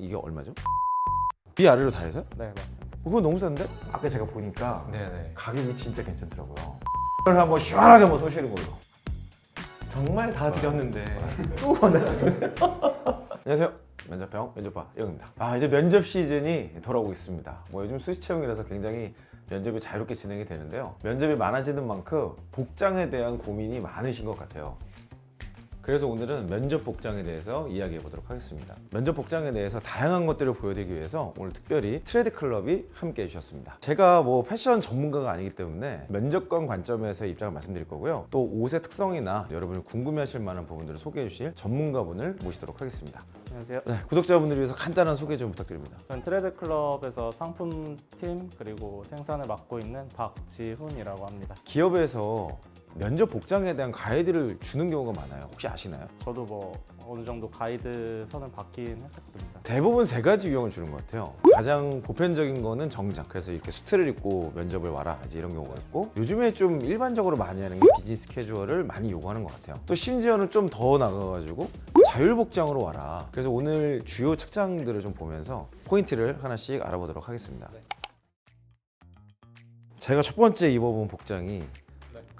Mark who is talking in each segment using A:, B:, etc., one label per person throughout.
A: 이게 얼마죠? 위 아래로 다 해서?
B: 네 맞습니다.
A: 그거 너무 싼데?
C: 아까 제가 보니까
A: 네네.
C: 가격이 진짜 괜찮더라고요. 이걸 한번 시원하게 한번 쏘시는 걸로. 정말 다 드렸는데 또 원하시네.
A: 안녕하세요. 면접병 면접봐 영입니다. 아 이제 면접 시즌이 돌아오고 있습니다. 뭐 요즘 수시 채용이라서 굉장히 면접이 자유롭게 진행이 되는데요. 면접이 많아지는 만큼 복장에 대한 고민이 많으신 것 같아요. 그래서 오늘은 면접 복장에 대해서 이야기해 보도록 하겠습니다. 면접 복장에 대해서 다양한 것들을 보여드리기 위해서 오늘 특별히 트레드 클럽이 함께 해주셨습니다. 제가 뭐 패션 전문가가 아니기 때문에 면접관 관점에서 입장을 말씀드릴 거고요. 또 옷의 특성이나 여러분이 궁금해하실 만한 부분들을 소개해 주실 전문가분을 모시도록 하겠습니다.
B: 안녕하세요.
A: 네, 구독자분들을 위해서 간단한 소개 좀 부탁드립니다.
B: 저는 트레드 클럽에서 상품팀 그리고 생산을 맡고 있는 박지훈이라고 합니다.
A: 기업에서 면접 복장에 대한 가이드를 주는 경우가 많아요. 혹시 아시나요?
B: 저도 뭐 어느 정도 가이드 선을 받긴 했었습니다.
A: 대부분 세 가지 유형을 주는 것 같아요. 가장 보편적인 거는 정장. 그래서 이렇게 수트를 입고 면접을 와라 하지 이런 경우가 있고 요즘에 좀 일반적으로 많이 하는 게 비즈니스 캐주얼을 많이 요구하는 것 같아요. 또 심지어는 좀 더 나가가지고 자율 복장으로 와라. 그래서 오늘 주요 착장들을 좀 보면서 포인트를 하나씩 알아보도록 하겠습니다. 제가 첫 번째 입어본 복장이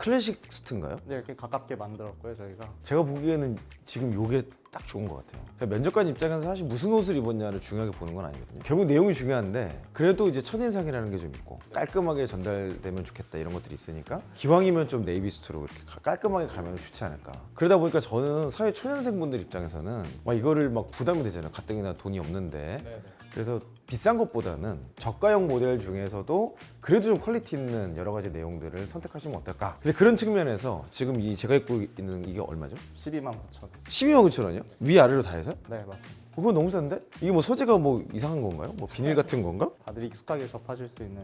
A: 클래식 수트인가요?
B: 네, 이렇게 가깝게 만들었고요 저희가.
A: 제가 보기에는 지금 요게 딱 좋은 것 같아요. 그러니까 면접관 입장에서 사실 무슨 옷을 입었냐를 중요하게 보는 건 아니거든요. 결국 내용이 중요한데 그래도 이제 첫인상이라는 게 좀 있고 깔끔하게 전달되면 좋겠다 이런 것들이 있으니까 기왕이면 좀 네이비 수트로 이렇게 가- 깔끔하게 가면 좋지 않을까. 그러다 보니까 저는 사회 초년생 분들 입장에서는 막 이거를 막 부담이 되잖아요. 가뜩이나 돈이 없는데 그래서 비싼 것보다는 저가형 모델 중에서도 그래도 좀 퀄리티 있는 여러 가지 내용들을 선택하시면 어떨까. 근데 그런 측면에서 지금 이 제가 입고 있는 이게 얼마죠?
B: 12만 9천 원.
A: 12만 9천 원이요? 위아래로 다 해서?
B: 네 맞습니다.
A: 그거 너무 싼데? 이게 뭐 소재가 뭐 이상한 건가요? 뭐 비닐 같은 건가?
B: 다들 익숙하게 접하실 수 있는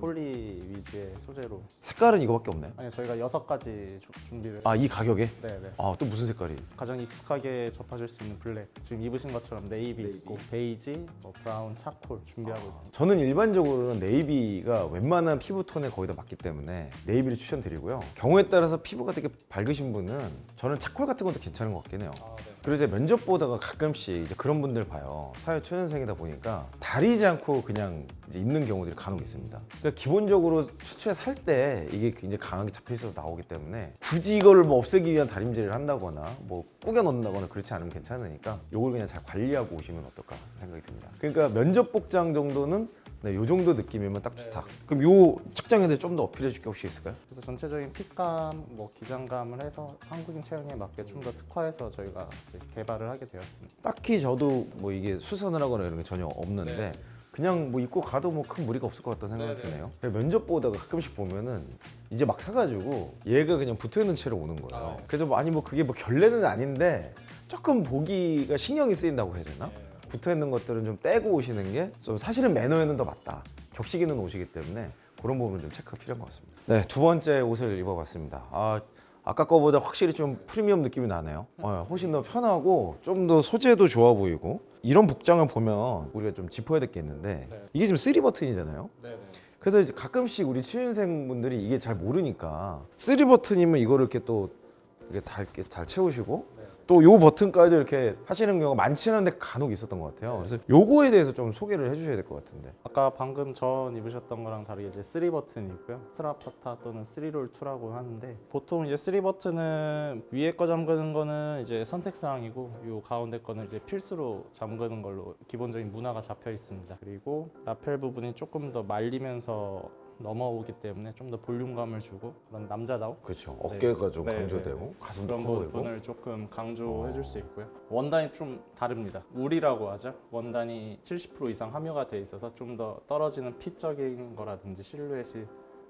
B: 폴리 위주의 소재로.
A: 색깔은 이거밖에 없나요?
B: 아니 저희가 여섯 가지 주- 준비를.
A: 아 이 가격에?
B: 네네.
A: 아 또 무슨 색깔이?
B: 가장 익숙하게 접하실 수 있는 블랙. 지금 입으신 것처럼 네이비, 있고 베이지, 뭐 브라운, 차콜 준비하고 있습니다.
A: 저는 일반적으로는 네이비가 웬만한 피부 톤에 거의 다 맞기 때문에 네이비를 추천드리고요. 경우에 따라서 피부가 되게 밝으신 분은 저는 차콜 같은 것도 괜찮은 것 같긴 해요.
B: 아, 네.
A: 그리고 면접 보다가 가끔씩 이제 그런 분들 봐요. 사회 초년생이다 보니까 다리지 않고 그냥 이제 입는 경우들이 간혹 있습니다. 그러니까 기본적으로 추초에 살 때 이게 굉장히 강하게 잡혀 있어서 나오기 때문에 굳이 이거를 뭐 없애기 위한 다림질을 한다거나 뭐 꾸겨 넣는다거나 그렇지 않으면 괜찮으니까 이걸 그냥 잘 관리하고 오시면 어떨까 생각이 듭니다. 그러니까 면접 복장 정도는 네, 요 정도 느낌이면 딱 좋다. 그럼 요 착장에 대해 좀 더 어필해 줄 게 혹시 있을까요?
B: 그래서 전체적인 핏감, 뭐 기장감을 해서 한국인 체형에 맞게 좀 더 특화해서 저희가 이제 개발을 하게 되었습니다.
A: 딱히 저도 뭐 이게 수선을 하거나 이런 게 전혀 없는데
B: 네.
A: 그냥 뭐 입고 가도 뭐 큰 무리가 없을 것 같다는 생각이 드네요. 그냥 면접 보다가 가끔씩 보면은 이제 막 사가지고 얘가 그냥 붙어 있는 채로 오는 거예요.
B: 아, 네.
A: 그래서 뭐 아니 뭐 그게 뭐 결례는 아닌데 조금 보기가 신경이 쓰인다고 해야 되나?
B: 네.
A: 붙어 있는 것들은 좀 떼고 오시는 게 좀 사실은 매너에는 더 맞다. 격식 있는 옷이기 때문에 그런 부분을 좀 체크가 필요한 것 같습니다. 네, 두 번째 옷을 입어봤습니다. 아, 아까 거보다 확실히 좀 프리미엄 느낌이 나네요. 어, 훨씬 더 편하고 좀 더 소재도 좋아 보이고 이런 복장을 보면 우리가 좀 짚어야 될 게 있는데
B: 네.
A: 이게 지금 쓰리 버튼이잖아요.
B: 네 네.
A: 그래서 이제 가끔씩 우리 취준생 분들이 이게 잘 모르니까 쓰리 버튼이면 이거를 이렇게 또 이렇게 잘, 이렇게 잘 채우시고
B: 네.
A: 또 요 버튼까지 이렇게 하시는 경우가 많지 않은데 간혹 있었던 것 같아요. 그래서 요거에 대해서 좀 소개를 해주셔야 될 것 같은데.
B: 아까 방금 전 입으셨던 거랑 다르게 이제 3 버튼이 있고요. 스트라파타 또는 3롤 2라고 하는데 보통 이제 3 버튼은 위에 거 잠그는 거는 이제 선택 사항이고 요 가운데 거는 이제 필수로 잠그는 걸로 기본적인 문화가 잡혀 있습니다. 그리고 라펠 부분이 조금 더 말리면서 넘어오기 때문에 좀 더 볼륨감을 주고 그런 남자다운
A: 그렇죠.
B: 네.
A: 어깨가 좀
B: 네,
A: 강조되고
B: 네,
A: 가슴도
B: 그런
A: 커 보이고.
B: 부분을 조금 강조해
A: 어.
B: 줄수 있고요. 원단이 좀 다릅니다. 울이라고 하죠. 원단이 70% 이상 함유가 돼 있어서 좀 더 떨어지는 핏적인 거라든지 실루엣이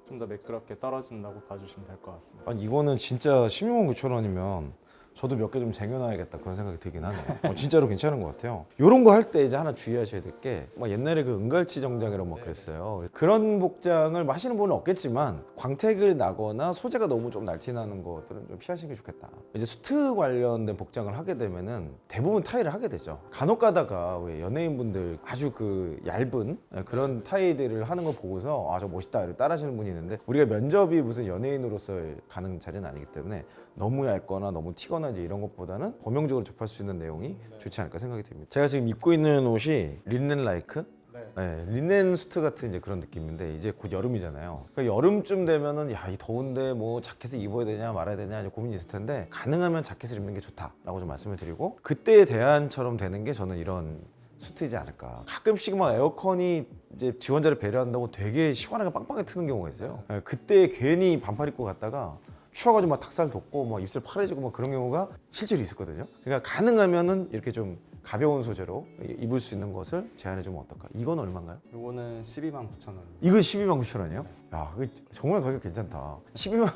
B: 좀 더 매끄럽게 떨어진다고 봐주시면 될 것 같습니다.
A: 아니 이거는 진짜 16만 9천 원이면 저도 몇 개 좀 쟁여놔야겠다 그런 생각이 들긴 하네요. 어, 진짜로 괜찮은 것 같아요. 이런 거 할 때 이제 하나 주의하셔야 될게 옛날에 그 은갈치 정장이라고 막 그랬어요. 그런 복장을 뭐 하시는 분은 없겠지만 광택을 나거나 소재가 너무 좀 날티나는 것들은 좀 피하시는 게 좋겠다. 이제 수트 관련된 복장을 하게 되면은 대부분 타이를 하게 되죠. 간혹 가다가 왜 연예인분들 아주 그 얇은 그런 타이들을 하는 걸 보고서 아 저 멋있다 이렇게 따라하시는 분이 있는데 우리가 면접이 무슨 연예인으로서 가는 자리는 아니기 때문에 너무 얇거나 너무 튀거나 팬츠나 이제 이런 것보다는 범용적으로 접할 수 있는 내용이 좋지 않을까 생각이 듭니다. 제가 지금 입고 있는 옷이 린넨 라이크
B: 네.
A: 네, 리넨 수트 같은 이제 그런 느낌인데 이제 곧 여름이잖아요. 그러니까 여름쯤 되면은 야 이 더운데 뭐 자켓을 입어야 되냐 말아야 되냐 이제 고민이 있을 텐데 가능하면 자켓을 입는 게 좋다라고 좀 말씀을 드리고 그때의 대안처럼 되는 게 저는 이런 수트이지 않을까. 가끔씩 막 에어컨이 이제 지원자를 배려한다고 되게 시원하게 빵빵하게 트는 경우가 있어요. 네, 그때 괜히 반팔 입고 갔다가 추워가지고 막 닭살 돋고 막 입술 파래지고 막 그런 경우가 실제로 있었거든요. 그러니까 가능하면은 이렇게 좀 가벼운 소재로 입을 수 있는 것을 제안해 주면 어떨까? 이건 얼마인가요?
B: 요거는 12만 9천 원.
A: 이거 12만 9천 원이요? 야, 정말 가격 괜찮다. 12만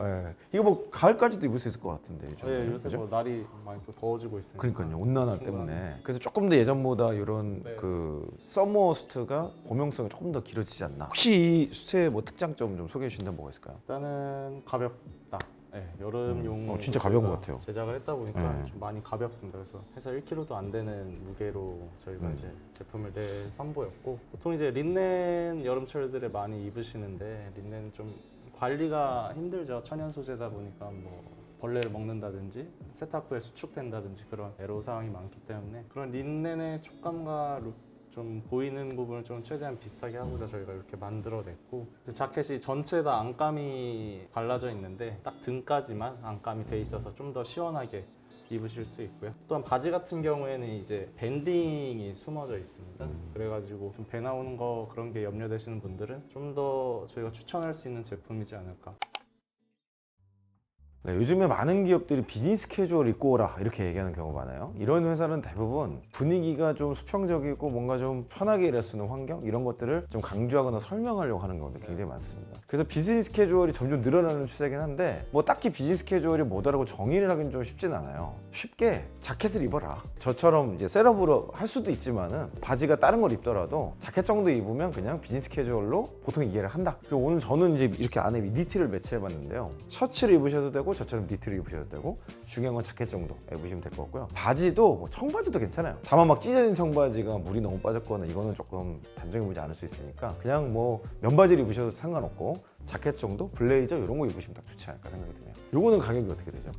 A: 예. 이거 뭐 가을까지도 입을 수 있을 것 같은데. 요즘.
B: 네, 요새
A: 그죠?
B: 뭐 날이 많이 또 더워지고 있으니까.
A: 그러니까요. 온난화. 때문에. 그래서 조금 더 예전보다 이런
B: 네.
A: 그 서머 수트가 범용성이 조금 더 길어지지 않나. 혹시 이 수트의 뭐 특장점 좀 소개해 주신다면 뭐가 있을까요?
B: 일단은 가볍다. 네, 여름용.
A: 어, 진짜 가벼운
B: 저희가
A: 것 같아요.
B: 제작을 했다 보니까
A: 네.
B: 좀 많이 가볍습니다. 그래서 해서 1kg도 안 되는 무게로 저희가
A: 음.
B: 이제 제품을 내 선보였고 보통 이제 린넨 여름철들에 많이 입으시는데 린넨 좀 관리가 힘들죠. 천연 소재다 보니까 뭐 벌레를 먹는다든지 세탁 후에 수축된다든지 그런 애로 사항이 많기 때문에 그런 린넨의 촉감과 룩- 좀 보이는 부분을 좀 최대한 비슷하게 하고자 저희가 이렇게 만들어냈고 자켓이 전체 다 안감이 발라져 있는데 딱 등까지만 안감이 돼 있어서 좀 더 시원하게 입으실 수 있고요. 또한 바지 같은 경우에는 이제 밴딩이 숨어져 있습니다. 그래가지고 좀 배 나오는 거 그런 게 염려되시는 분들은 좀 더 저희가 추천할 수 있는 제품이지 않을까.
A: 네, 요즘에 많은 기업들이 비즈니스 캐주얼 입고 오라 이렇게 얘기하는 경우가 많아요. 이런 회사는 대부분 분위기가 좀 수평적이고 뭔가 좀 편하게 일할 수 있는 환경 이런 것들을 좀 강조하거나 설명하려고 하는 경우도 굉장히 많습니다. 그래서 비즈니스 캐주얼이 점점 늘어나는 추세긴 한데 뭐 딱히 비즈니스 캐주얼이 뭐다라고 정의를 하기는 좀 쉽진 않아요. 쉽게 자켓을 입어라. 저처럼 이제 셋업으로 할 수도 있지만은 바지가 다른 걸 입더라도 자켓 정도 입으면 그냥 비즈니스 캐주얼로 보통 이해를 한다. 그리고 오늘 저는 이제 이렇게 안에 니트를 매치해 봤는데요. 셔츠를 입으셔도 되고 저처럼 니트를 입으셔도 되고 중요한 건 자켓 정도 입으시면 될 것 같고요. 바지도 뭐 청바지도 괜찮아요. 다만 막 찢어진 청바지가 물이 너무 빠졌거나 이거는 조금 단정해 보지 않을 수 있으니까 그냥 뭐 면바지를 입으셔도 상관없고 자켓 정도, 블레이저 이런 거 입으시면 딱 좋지 않을까 생각이 드네요. 요거는 가격이 어떻게 되죠?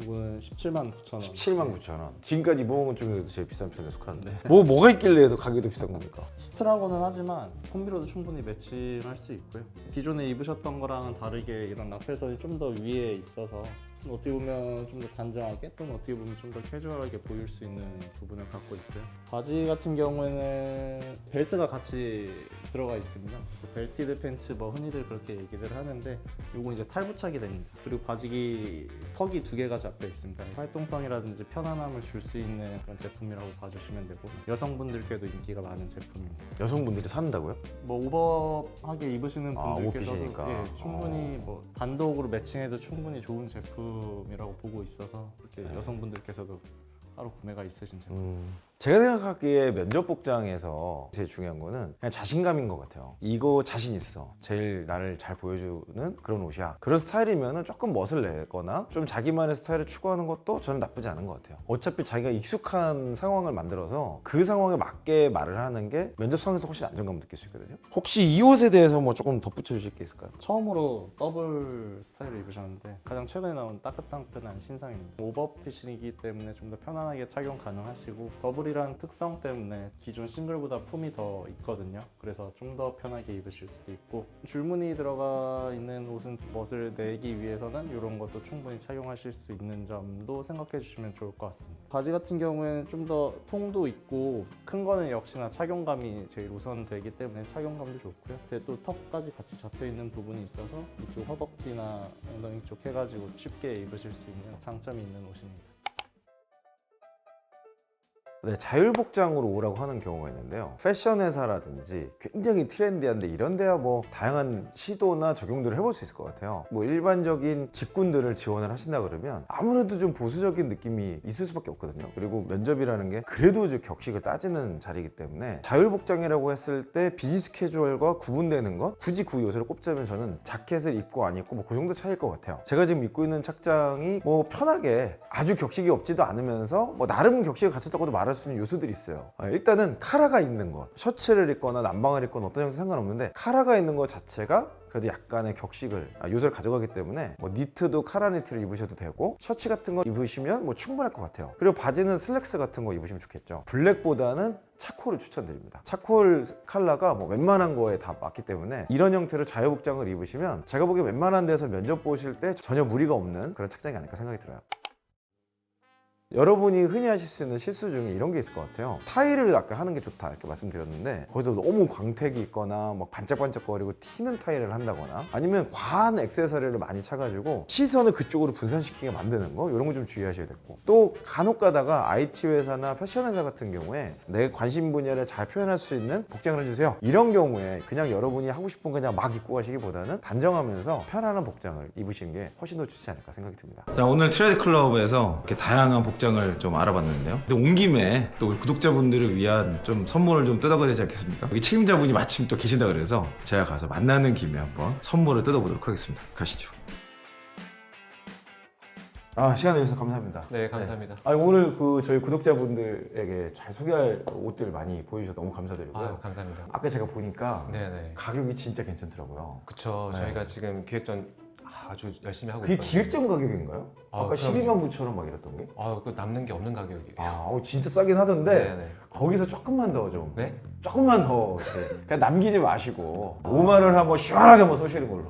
B: 이거는 17만 9천 원.
A: 17만 9천 원. 지금까지 것 중에도 제일 비싼 편에 속하는데 뭐 뭐가 있길래 더 가격이 더 비싼 겁니까?
B: 수트라고는 하지만 콤비로도 충분히 매치할 수 있고요. 기존에 입으셨던 거랑은 다르게 이런 라펠선이 좀 더 위에 있어서 좀 어떻게 보면 좀 더 단정하게 또는 어떻게 보면 좀 더 캐주얼하게 보일 수 있는 부분을 갖고 있고요. 바지 같은 경우에는 벨트가 같이 들어가 있습니다. 그래서 벨티드 팬츠 뭐 흔히들 그렇게 얘기를 하는데 요거 이제 탈부착이 됩니다. 그리고 바지 턱이 두 개가 잡혀 있습니다. 활동성이라든지 편안함을 줄 수 있는 그런 제품이라고 봐주시면 되고 여성분들께도 인기가 많은 제품입니다.
A: 여성분들이 산다고요?
B: 뭐 오버하게 입으시는
A: 아,
B: 분들께서도
A: 옷핏이니까.
B: 예, 충분히
A: 어.
B: 뭐 단독으로 매칭해도 충분히 좋은 제품 이라고 보고 있어서 그렇게
A: 네.
B: 여성분들께서도 따로 구매가 있으신 제품.
A: 음, 제가 생각하기에 면접 복장에서 제일 중요한 거는 그냥 자신감인 것 같아요. 이거 자신 있어. 제일 나를 잘 보여주는 그런 옷이야. 그런 스타일이면 조금 멋을 내거나 좀 자기만의 스타일을 추구하는 것도 저는 나쁘지 않은 것 같아요. 어차피 자기가 익숙한 상황을 만들어서 그 상황에 맞게 말을 하는 게 면접 상에서 훨씬 안정감을 느낄 수 있거든요. 혹시 이 옷에 대해서 뭐 조금 덧붙여 주실 게 있을까요?
B: 처음으로 더블 스타일을 입으셨는데 가장 최근에 나온 따끈따끈한 신상입니다. 오버핏이기 때문에 좀 더 편안하게 착용 가능하시고 더블 이란 특성 때문에 기존 싱글보다 품이 더 있거든요. 그래서 좀 더 편하게 입으실 수도 있고 줄무늬 들어가 있는 옷은 멋을 내기 위해서는 이런 것도 충분히 착용하실 수 있는 점도 생각해 주시면 좋을 것 같습니다. 바지 같은 경우에는 좀 더 통도 있고 큰 거는 역시나 착용감이 제일 우선되기 때문에 착용감도 좋고요. 또 턱까지 같이 잡혀 있는 부분이 있어서 이쪽 허벅지나 엉덩이 쪽 해가지고 쉽게 입으실 수 있는 장점이 있는 옷입니다.
A: 네, 자율복장으로 오라고 하는 경우가 있는데요. 패션 회사라든지 굉장히 트렌디한데 이런 데야 뭐 다양한 시도나 적용들을 해볼 수 있을 것 같아요. 뭐 일반적인 직군들을 지원을 하신다 그러면 아무래도 좀 보수적인 느낌이 있을 수밖에 없거든요. 그리고 면접이라는 게 그래도 이제 격식을 따지는 자리이기 때문에 자율복장이라고 했을 때 비즈니스 캐주얼과 구분되는 것 굳이 그 요소를 꼽자면 저는 자켓을 입고 안 입고 뭐 그 정도 차이일 것 같아요. 제가 지금 입고 있는 착장이 뭐 편하게 아주 격식이 없지도 않으면서 뭐 나름 격식을 갖췄다고도 말할 말할 수 있는 요소들이 있어요. 아, 일단은 카라가 있는 것, 셔츠를 입거나 남방을 입거나 어떤 형태 상관없는데 카라가 있는 것 자체가 그래도 약간의 격식을 아, 요소를 가져가기 때문에 뭐 니트도 카라 니트를 입으셔도 되고 셔츠 같은 거 입으시면 뭐 충분할 것 같아요. 그리고 바지는 슬랙스 같은 거 입으시면 좋겠죠. 블랙보다는 차콜을 추천드립니다. 차콜 컬러가 뭐 웬만한 거에 다 맞기 때문에 이런 형태로 자유복장을 입으시면 제가 보기에 웬만한 데서 면접 보실 때 전혀 무리가 없는 그런 착장이 아닐까 생각이 들어요. 여러분이 흔히 하실 수 있는 실수 중에 이런 게 있을 것 같아요. 타일을 아까 하는 게 좋다 이렇게 말씀드렸는데 거기서 너무 광택이 있거나 막 반짝반짝거리고 튀는 타일을 한다거나 아니면 과한 액세서리를 많이 차가지고 시선을 그쪽으로 분산시키게 만드는 거 이런 거 좀 주의하셔야 되고 또 간혹 가다가 IT 회사나 패션 회사 같은 경우에 내 관심 분야를 잘 표현할 수 있는 복장을 해주세요. 이런 경우에 그냥 여러분이 하고 싶은 거 그냥 막 입고 가시기보다는 단정하면서 편안한 복장을 입으시는 게 훨씬 더 좋지 않을까 생각이 듭니다.
C: 자, 오늘 트레드 클럽에서 이렇게 다양한 복 장을 좀 알아봤는데요. 근데 온 김에 또 우리 구독자분들을 위한 좀 선물을 좀 뜯어가야 되지 않겠습니까? 여기 책임자분이 마침 또 계신다 그래서 제가 가서 만나는 김에 한번 선물을 뜯어보도록 하겠습니다. 가시죠.
A: 아 시간 내주셔서 감사합니다.
B: 네, 감사합니다.
A: 아 오늘 그 저희 구독자분들에게 잘 소개할 옷들 많이 보여주셔서 너무 감사드리고요.
D: 아, 감사합니다.
A: 아까 제가 보니까
D: 네네.
A: 가격이 진짜 괜찮더라고요.
D: 그쵸.
A: 네.
D: 저희가 지금 기획전 아주 열심히 하고
A: 그게
D: 있거든요.
A: 기획전 가격인가요?
D: 아,
A: 아까
D: 그럼요.
A: 12만 9천 원 막 이랬던 게?
D: 아, 그 남는 게 없는 가격이에요.
A: 아 어, 진짜 싸긴 하던데
D: 네네.
A: 거기서 조금만 더 좀
D: 네?
A: 조금만 더 이렇게 그냥 남기지 마시고 5만 원 한번 시원하게 한번 쏘시는 걸로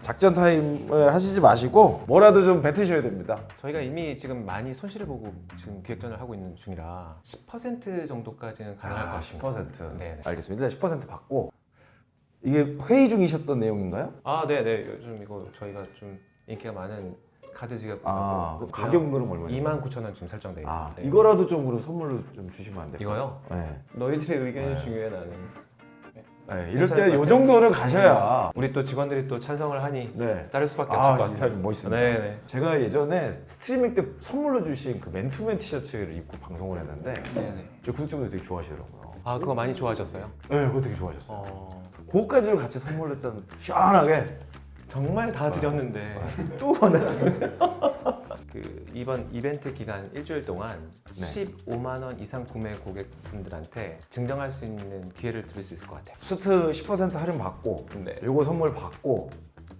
A: 작전 타임을 하시지 마시고 뭐라도 좀 뱉으셔야 됩니다
D: 저희가 이미 지금 많이 손실을 보고 지금 기획전을 하고 있는 중이라 10% 정도까지는 가능할 것
A: 아,
D: 같습니다.
A: 10%
D: 네.
A: 알겠습니다 일단 10% 받고 이게 회의 중이셨던 내용인가요?
D: 아, 네 네. 요즘 이거 저희가 좀 인기가 많은 카드 지갑
A: 아 그럼 가격은 그럼 얼마예요?
D: 2만 9천 원 지금 설정돼 있습니다.
A: 아
D: 네.
A: 이거라도 좀 그럼 선물로 좀 주시면 안 될까요?
D: 이거요?
A: 네.
D: 너희들의 의견이
A: 네.
D: 중요해 나는.
A: 네, 이럴
D: 괜찮을
A: 때것요
D: 같아요.
A: 정도는 가셔야
D: 우리 또 직원들이 또 찬성을 하니
A: 네.
D: 따를 수밖에 없을 것
A: 아, 이
D: 같습니다.
A: 사람 멋있습니다.
D: 네 네.
A: 제가 예전에 스트리밍 때 선물로 주신 그 맨투맨 티셔츠를 입고 방송을 했는데
D: 네 네.
A: 저 구독자분들 되게 좋아하시더라고요.
D: 아, 그거 많이 좋아하셨어요?
A: 네, 그거 되게 좋아하셨어요.
D: 어.
A: 그거까지를 같이 선물로 했잖아요. 시원하게.
D: 정말 다 드렸는데
A: 또 원하는.
D: 그 이번 이벤트 기간 일주일 동안
A: 네.
D: 15만 원 이상 구매 고객분들한테 증정할 수 있는 기회를 드릴 수 있을 것 같아요.
A: 수트 10% 할인 받고,
D: 네.
A: 요거 선물 받고,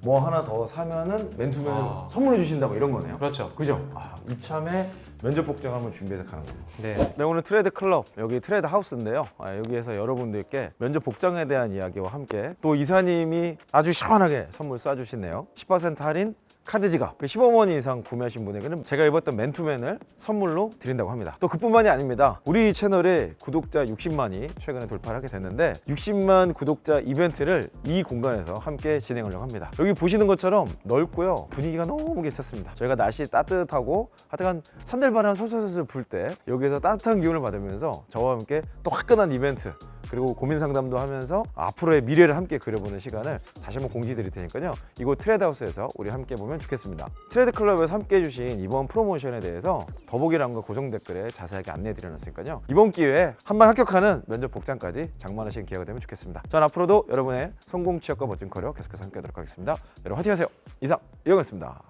A: 뭐 하나 더 사면은 맨투맨을
D: 아.
A: 선물로 주신다 뭐 이런 거네요.
D: 그렇죠.
A: 그죠? 아, 이참에 면접 복장 한번 준비해서 가는 거예요.
D: 네.
A: 네, 오늘 트레드 클럽 여기 트레드 하우스인데요. 아, 여기에서 여러분들께 면접 복장에 대한 이야기와 함께 또 이사님이 아주 시원하게 선물 쏴주시네요. 10% 할인 카드 지갑 15만 원 이상 구매하신 분에게는 제가 입었던 맨투맨을 선물로 드린다고 합니다. 또 그뿐만이 아닙니다. 우리 채널에 구독자 60만이 최근에 돌파를 하게 됐는데 60만 구독자 이벤트를 이 공간에서 함께 진행하려고 합니다. 여기 보시는 것처럼 넓고요. 분위기가 너무 괜찮습니다. 저희가 날씨 따뜻하고 하여간 산들바람 솔솔솔 불 때 여기서 따뜻한 기운을 받으면서 저와 함께 또 화끈한 이벤트 그리고 고민 상담도 하면서 앞으로의 미래를 함께 그려보는 시간을 다시 한번 공지 드릴 테니까요. 이곳 트레드하우스에서 우리 함께 보면 좋겠습니다. 트레드 클럽에서 함께 해주신 이번 프로모션에 대해서 더보기란과 고정 댓글에 자세하게 안내해 드려놨으니까요. 이번 기회에 한 번 합격하는 면접 복장까지 장만하시는 기회가 되면 좋겠습니다. 전 앞으로도 여러분의 성공 취업과 멋진 커리어 계속해서 함께 하도록 하겠습니다. 여러분 화이팅 하세요. 이상 이영이었습니다.